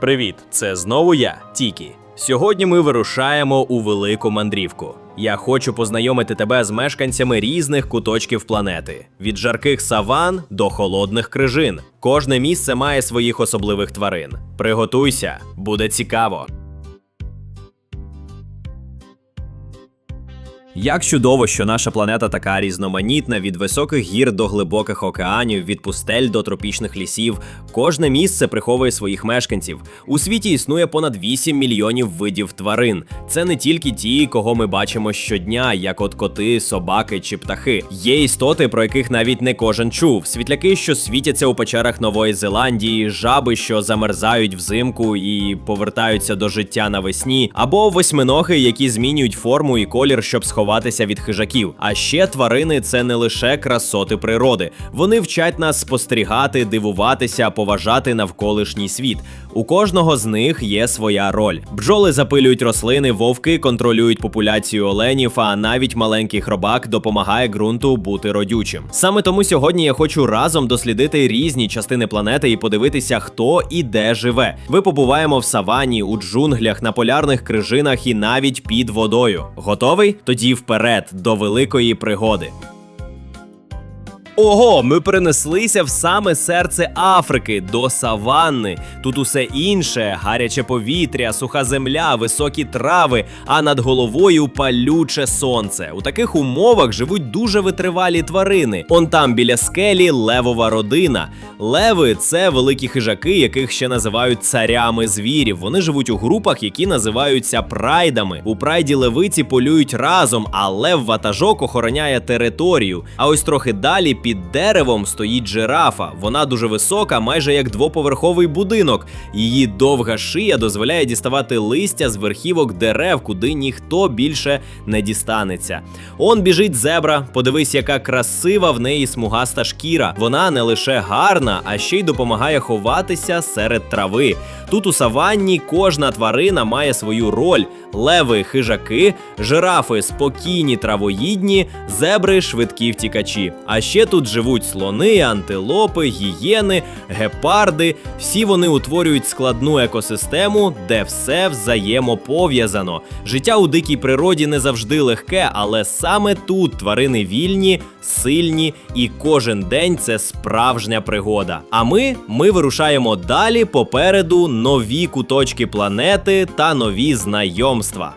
Привіт, це знову я, Тікі. Сьогодні ми вирушаємо у велику мандрівку. Я хочу познайомити тебе з мешканцями різних куточків планети: від жарких саван до холодних крижин. Кожне місце має своїх особливих тварин. Приготуйся, буде цікаво. Як чудово, що наша планета така різноманітна від високих гір до глибоких океанів, від пустель до тропічних лісів. Кожне місце приховує своїх мешканців. У світі існує понад 8 мільйонів видів тварин. Це не тільки ті, кого ми бачимо щодня, як от коти, собаки чи птахи. Є істоти, про яких навіть не кожен чув. Світляки, що світяться у печерах Нової Зеландії, жаби, що замерзають взимку і повертаються до життя навесні, або восьминоги, які змінюють форму і колір, щоб сховатися від хижаків. А ще тварини це не лише красоти природи. Вони вчать нас спостерігати, дивуватися, поважати навколишній світ. У кожного з них є своя роль. Бджоли запилюють рослини, вовки контролюють популяцію оленів, а навіть маленький хробак допомагає ґрунту бути родючим. Саме тому сьогодні я хочу разом дослідити різні частини планети і подивитися, хто і де живе. Ви побуваємо в савані, у джунглях, на полярних крижинах і навіть під водою. Готовий? Тоді вперед до великої пригоди. Ого, ми перенеслися в саме серце Африки до саванни. Тут усе інше: гаряче повітря, суха земля, високі трави, а над головою палюче сонце. У таких умовах живуть дуже витривалі тварини. Он там біля скелі левова родина. Леви це великі хижаки, яких ще називають царями звірів. Вони живуть у групах, які називаються прайдами. У прайді левиці полюють разом, а лев ватажок охороняє територію. А ось трохи далі під деревом стоїть жирафа. Вона дуже висока, майже як двоповерховий будинок. Її довга шия дозволяє діставати листя з верхівок дерев, куди ніхто більше не дістанеться. Он біжить зебра. Подивись, яка красива в неї смугаста шкіра. Вона не лише гарна, а ще й допомагає ховатися серед трави. Тут у саванні кожна тварина має свою роль: леви, хижаки, жирафи спокійні травоїдні, зебри швидкі втікачі. А ще тут живуть слони, антилопи, гієни, гепарди. Всі вони утворюють складну екосистему, де все взаємопов'язано. Життя у дикій природі не завжди легке, але саме тут тварини вільні, сильні, і кожен день це справжня пригода. А ми, ми вирушаємо далі попереду нові куточки планети та нові знайомства.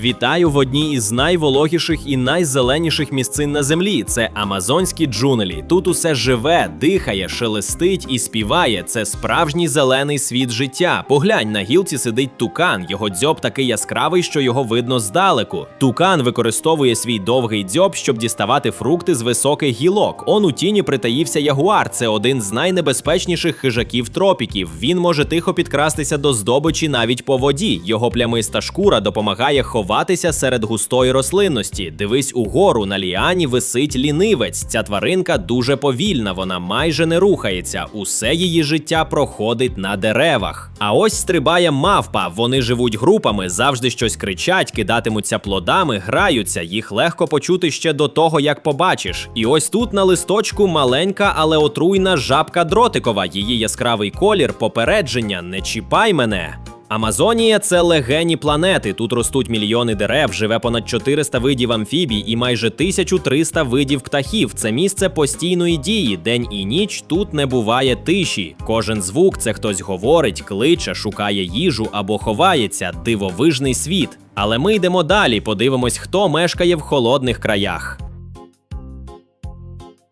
Вітаю в одній із найвологіших і найзеленіших місцин на землі. Це амазонські джунглі. Тут усе живе, дихає, шелестить і співає. Це справжній зелений світ життя. Поглянь, на гілці сидить тукан. Його дзьоб такий яскравий, що його видно здалеку. Тукан використовує свій довгий дзьоб, щоб діставати фрукти з високих гілок. Он у тіні притаївся ягуар. Це один з найнебезпечніших хижаків тропіків. Він може тихо підкрастися до здобичі навіть по воді. Його плямиста шкура допомагає ховати ховатися серед густої рослинності. Дивись угору, на ліані висить лінивець. Ця тваринка дуже повільна, вона майже не рухається. Усе її життя проходить на деревах. А ось стрибає мавпа. Вони живуть групами, завжди щось кричать, кидатимуться плодами, граються. Їх легко почути ще до того, як побачиш. І ось тут на листочку маленька, але отруйна жабка дротикова. Її яскравий колір, попередження не чіпай мене. Амазонія це легені планети. Тут ростуть мільйони дерев, живе понад 400 видів амфібій і майже 1300 видів птахів. Це місце постійної дії. День і ніч тут не буває тиші. Кожен звук це хтось говорить, кличе, шукає їжу або ховається. Дивовижний світ. Але ми йдемо далі. Подивимось, хто мешкає в холодних краях.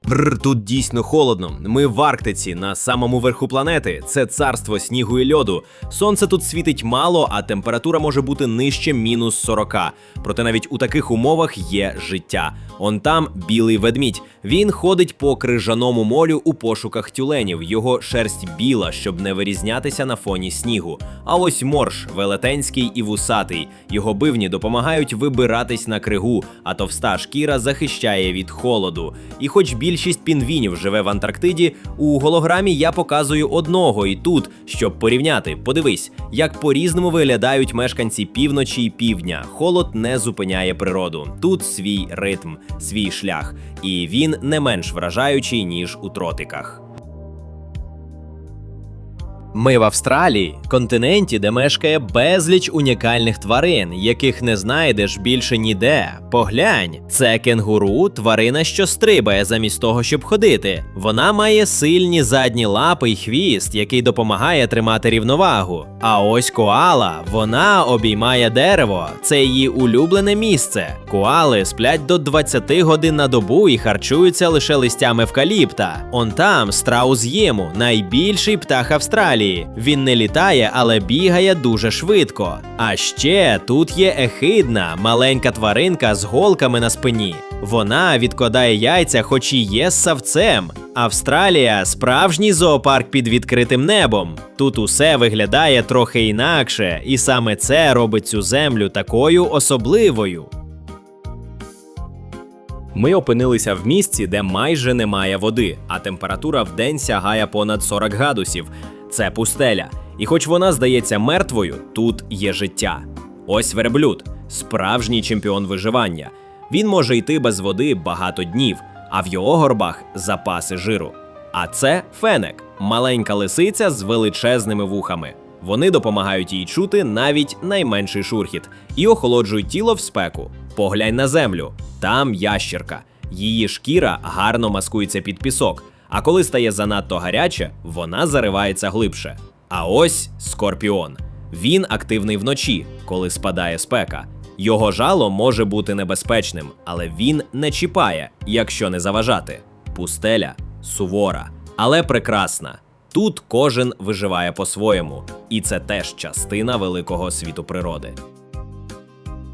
Бррр, тут дійсно холодно. Ми в Арктиці, на самому верху планети. Це царство снігу і льоду. Сонце тут світить мало, а температура може бути нижче мінус 40. Проте навіть у таких умовах є життя. Он там білий ведмідь. Він ходить по крижаному морю у пошуках тюленів. Його шерсть біла, щоб не вирізнятися на фоні снігу. А ось морж велетенський і вусатий. Його бивні допомагають вибиратись на кригу, а товста шкіра захищає від холоду. І хоч більшість пінгвінів живе в Антарктиді, у голограмі я показую одного і тут, щоб порівняти. Подивись, як по-різному виглядають мешканці півночі і півдня. Холод не зупиняє природу. Тут свій ритм, свій шлях, і він не менш вражаючий ніж у тропіках. Ми в Австралії, континенті, де мешкає безліч унікальних тварин, яких не знайдеш більше ніде. Поглянь, це кенгуру, тварина, що стрибає замість того, щоб ходити. Вона має сильні задні лапи й хвіст, який допомагає тримати рівновагу. А ось коала, вона обіймає дерево. Це її улюблене місце. Коали сплять до 20 годин на добу і харчуються лише листями евкаліпта. Он там страус єму, найбільший птах Австралії. Він не літає, але бігає дуже швидко. А ще тут є ехидна, маленька тваринка з голками на спині. Вона відкладає яйця, хоч і є ссавцем. Австралія справжній зоопарк під відкритим небом. Тут усе виглядає трохи інакше, і саме це робить цю землю такою особливою. Ми опинилися в місці, де майже немає води, а температура в день сягає понад 40 градусів. Це пустеля. І хоч вона здається мертвою, тут є життя. Ось верблюд, справжній чемпіон виживання. Він може йти без води багато днів, а в його горбах запаси жиру. А це фенек, маленька лисиця з величезними вухами. Вони допомагають їй чути навіть найменший шурхіт і охолоджують тіло в спеку. Поглянь на землю. Там ящерка. Її шкіра гарно маскується під пісок, а коли стає занадто гаряче, вона заривається глибше. А ось скорпіон. Він активний вночі, коли спадає спека. Його жало може бути небезпечним, але він не чіпає, якщо не заважати. Пустеля сувора, але прекрасна. Тут кожен виживає по-своєму, і це теж частина великого світу природи.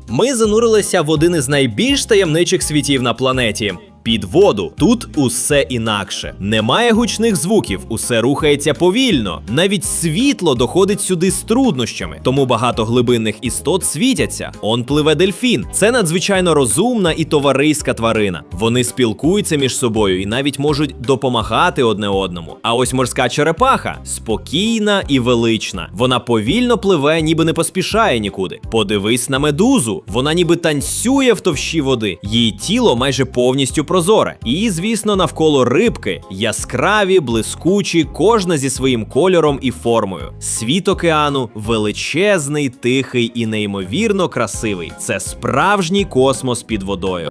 Ми занурилися в один із найбільш таємничих світів на планеті. Під воду тут усе інакше. Немає гучних звуків, усе рухається повільно. Навіть світло доходить сюди з труднощами, тому багато глибинних істот світяться. Он пливе дельфін. Це надзвичайно розумна і товариська тварина. Вони спілкуються між собою і навіть можуть допомагати одне одному. А ось морська черепаха спокійна і велична. Вона повільно пливе, ніби не поспішає нікуди. Подивись на медузу. Вона ніби танцює в товщі води. Її тіло майже повністю прозоре. І, звісно, навколо рибки яскраві, блискучі, кожна зі своїм кольором і формою. Світ океану величезний, тихий і неймовірно красивий. Це справжній космос під водою.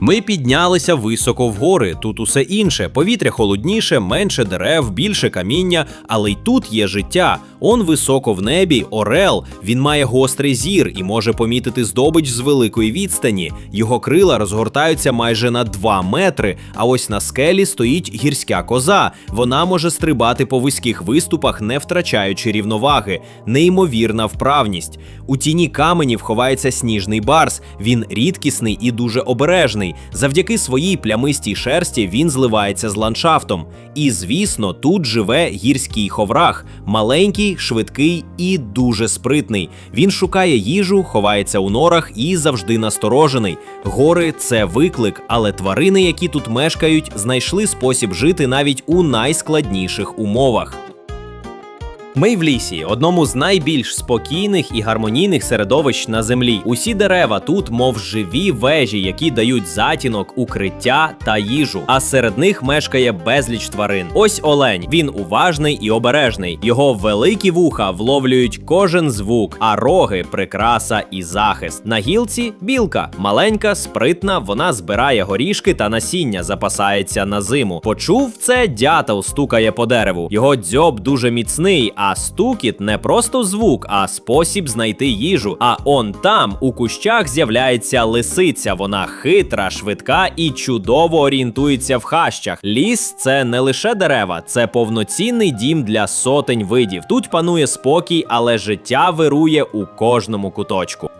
Ми піднялися високо в гори. Тут усе інше. Повітря холодніше, менше дерев, більше каміння, але й тут є життя. Он високо в небі, орел. Він має гострий зір і може помітити здобич з великої відстані. Його крила розгортаються майже на 2 метри. А ось на скелі стоїть гірська коза. Вона може стрибати по вузьких виступах, не втрачаючи рівноваги. Неймовірна вправність. У тіні каменів ховається сніжний барс. Він рідкісний і дуже обережний. Завдяки своїй плямистій шерсті він зливається з ландшафтом. І, звісно, тут живе гірський ховрах, маленький, швидкий і дуже спритний. Він шукає їжу, ховається у норах і завжди насторожений. Гори це виклик, але тварини, які тут мешкають, знайшли спосіб жити навіть у найскладніших умовах. Ми в лісі, одному з найбільш спокійних і гармонійних середовищ на землі. Усі дерева тут, мов живі вежі, які дають затінок, укриття та їжу. А серед них мешкає безліч тварин. Ось олень. Він уважний і обережний. Його великі вуха вловлюють кожен звук, а роги прикраса і захист. На гілці білка маленька, спритна. Вона збирає горішки та насіння, запасається на зиму. Почув це дятел стукає по дереву. Його дзьоб дуже міцний. А стукіт не просто звук, а спосіб знайти їжу. А он там у кущах з'являється лисиця. Вона хитра, швидка і чудово орієнтується в хащах. Ліс це не лише дерева, це повноцінний дім для сотень видів. Тут панує спокій, але життя вирує у кожному куточку.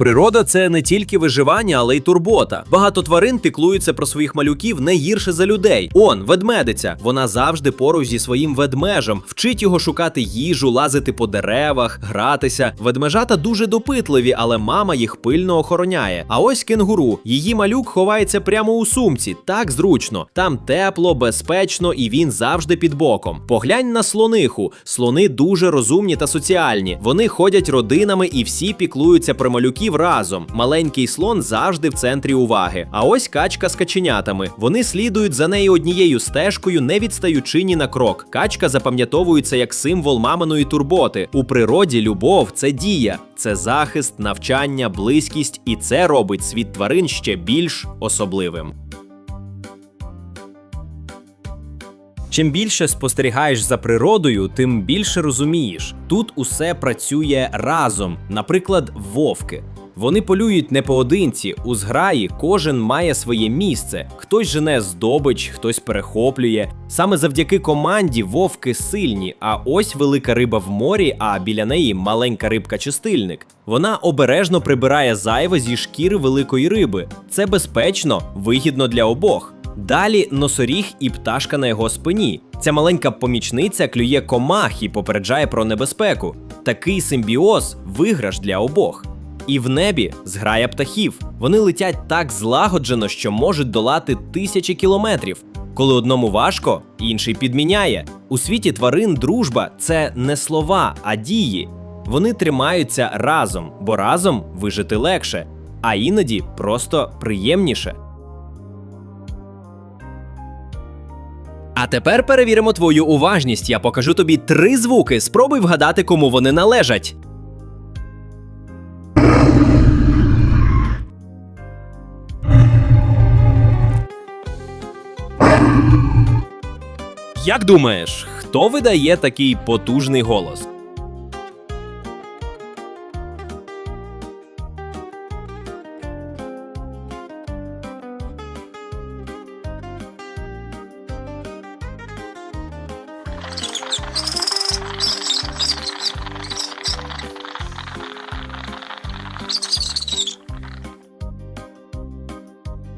Природа це не тільки виживання, але й турбота. Багато тварин піклуються про своїх малюків не гірше за людей. Он, ведмедиця. Вона завжди поруч зі своїм ведмежем, вчить його шукати їжу, лазити по деревах, гратися. Ведмежата дуже допитливі, але мама їх пильно охороняє. А ось кенгуру. Її малюк ховається прямо у сумці. Так зручно. Там тепло, безпечно, і він завжди під боком. Поглянь на слониху. Слони дуже розумні та соціальні. Вони ходять родинами і всі піклуються про малюків птахів разом. Маленький слон завжди в центрі уваги. А ось качка з каченятами. Вони слідують за нею однією стежкою, не відстаючи ні на крок. Качка запам'ятовується як символ маминої турботи. У природі любов це дія, це захист, навчання, близькість, і це робить світ тварин ще більш особливим. Чим більше спостерігаєш за природою, тим більше розумієш. Тут усе працює разом. Наприклад, вовки. Вони полюють не поодинці. У зграї кожен має своє місце. Хтось жене здобич, хтось перехоплює. Саме завдяки команді вовки сильні. А ось велика риба в морі, а біля неї маленька рибка чистильник. Вона обережно прибирає зайве зі шкіри великої риби. Це безпечно, вигідно для обох. Далі носоріг і пташка на його спині. Ця маленька помічниця клює комах і попереджає про небезпеку. Такий симбіоз виграш для обох. І в небі зграя птахів. Вони летять так злагоджено, що можуть долати тисячі кілометрів. Коли одному важко, інший підміняє. У світі тварин дружба це не слова, а дії. Вони тримаються разом, бо разом вижити легше, а іноді просто приємніше. А тепер перевіримо твою уважність. Я покажу тобі три звуки. Спробуй вгадати, кому вони належать. Як думаєш, хто видає такий потужний голос?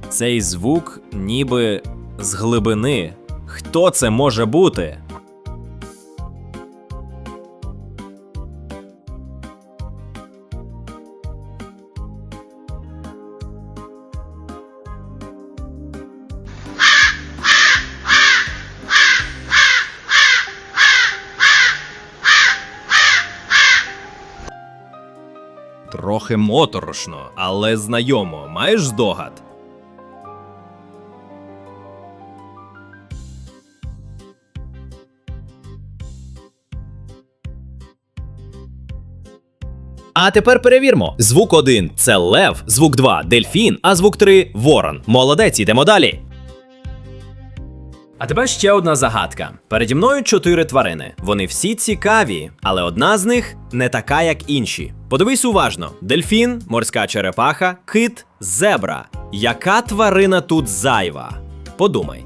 Цей звук ніби з глибини. Хто це може бути? Трохи моторошно, але знайомо. Маєш здогад? А тепер перевірмо. Звук 1 це лев, звук 2 дельфін, а звук 3 ворон. Молодець, ідемо далі. А тепер ще одна загадка. Переді мною чотири тварини. Вони всі цікаві, але одна з них не така, як інші. Подивись уважно: дельфін, морська черепаха, кит, зебра. Яка тварина тут зайва? Подумай.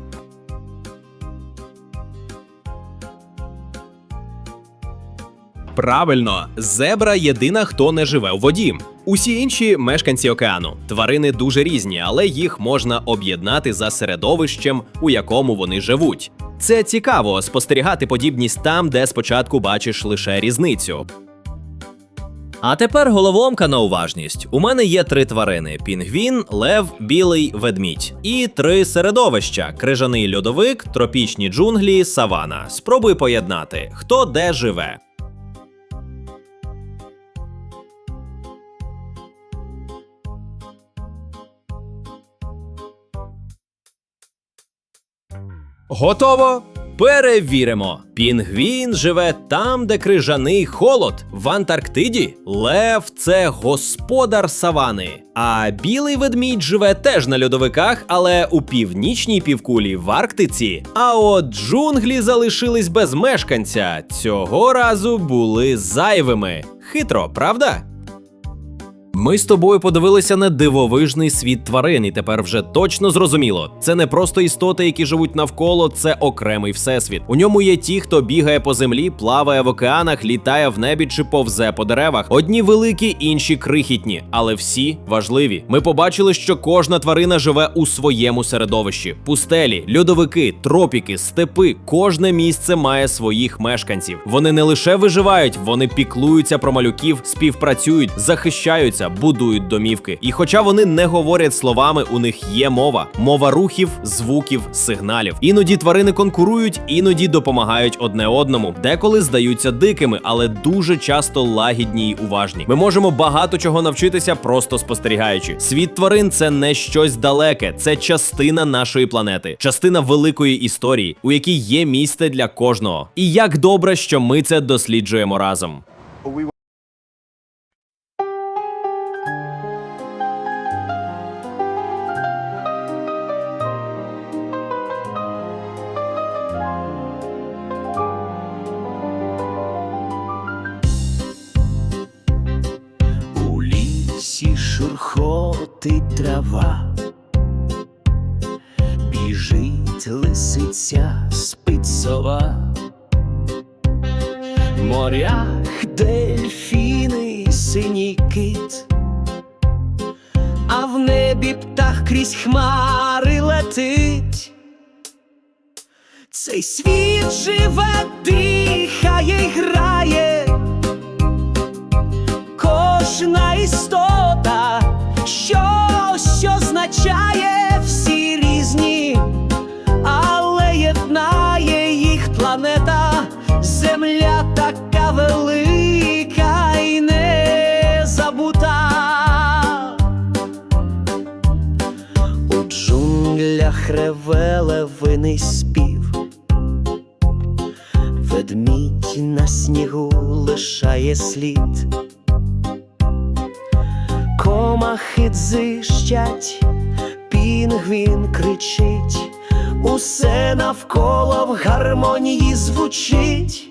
Правильно, зебра єдина, хто не живе у воді. Усі інші мешканці океану. Тварини дуже різні, але їх можна об'єднати за середовищем, у якому вони живуть. Це цікаво спостерігати подібність там, де спочатку бачиш лише різницю. А тепер головоломка на уважність. У мене є три тварини: пінгвін, лев, білий ведмідь. І три середовища: крижаний льодовик, тропічні джунглі, савана. Спробуй поєднати, хто де живе. Готово? Перевіримо. Пінгвін живе там, де крижаний холод, в Антарктиді. Лев це господар савани. А білий ведмідь живе теж на льодовиках, але у північній півкулі в Арктиці. А от джунглі залишились без мешканця. Цього разу були зайвими. Хитро, правда? Ми з тобою подивилися на дивовижний світ тварин, і тепер вже точно зрозуміло. Це не просто істоти, які живуть навколо, це окремий всесвіт. У ньому є ті, хто бігає по землі, плаває в океанах, літає в небі чи повзе по деревах. Одні великі, інші крихітні, але всі важливі. Ми побачили, що кожна тварина живе у своєму середовищі: пустелі, льодовики, тропіки, степи. Кожне місце має своїх мешканців. Вони не лише виживають, вони піклуються про малюків, співпрацюють, захищаються, збираються, будують домівки. І хоча вони не говорять словами, у них є мова, мова рухів, звуків, сигналів. Іноді тварини конкурують, іноді допомагають одне одному. Деколи здаються дикими, але дуже часто лагідні й уважні. Ми можемо багато чого навчитися, просто спостерігаючи. Світ тварин це не щось далеке, це частина нашої планети, частина великої історії, у якій є місце для кожного. І як добре, що ми це досліджуємо разом. Шурхотить трава, біжить лисиця, спить сова, в морях дельфіни, синій кит, а в небі птах крізь хмари летить. Цей світ живе, дихає й грає. Кожна істота, що, що означає всі різні, але єднає їх планета, земля така велика і не забута. У джунглях реве левиний спів. Ведмідь на снігу лишає слід, комахи дзищать, пінгвін кричить, усе навколо в гармонії звучить.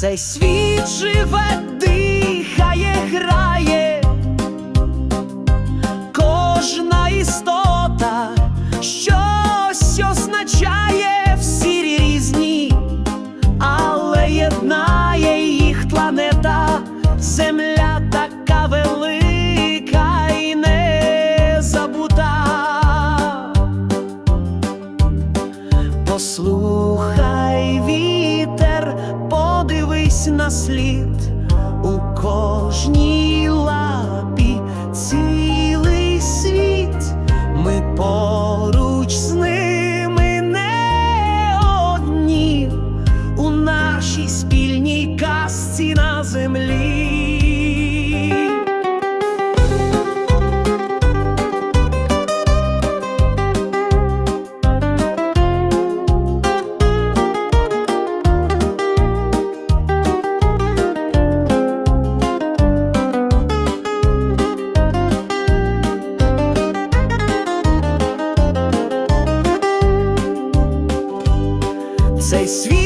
Цей світ живе, дихає, грає, кожна істота, Весь світ.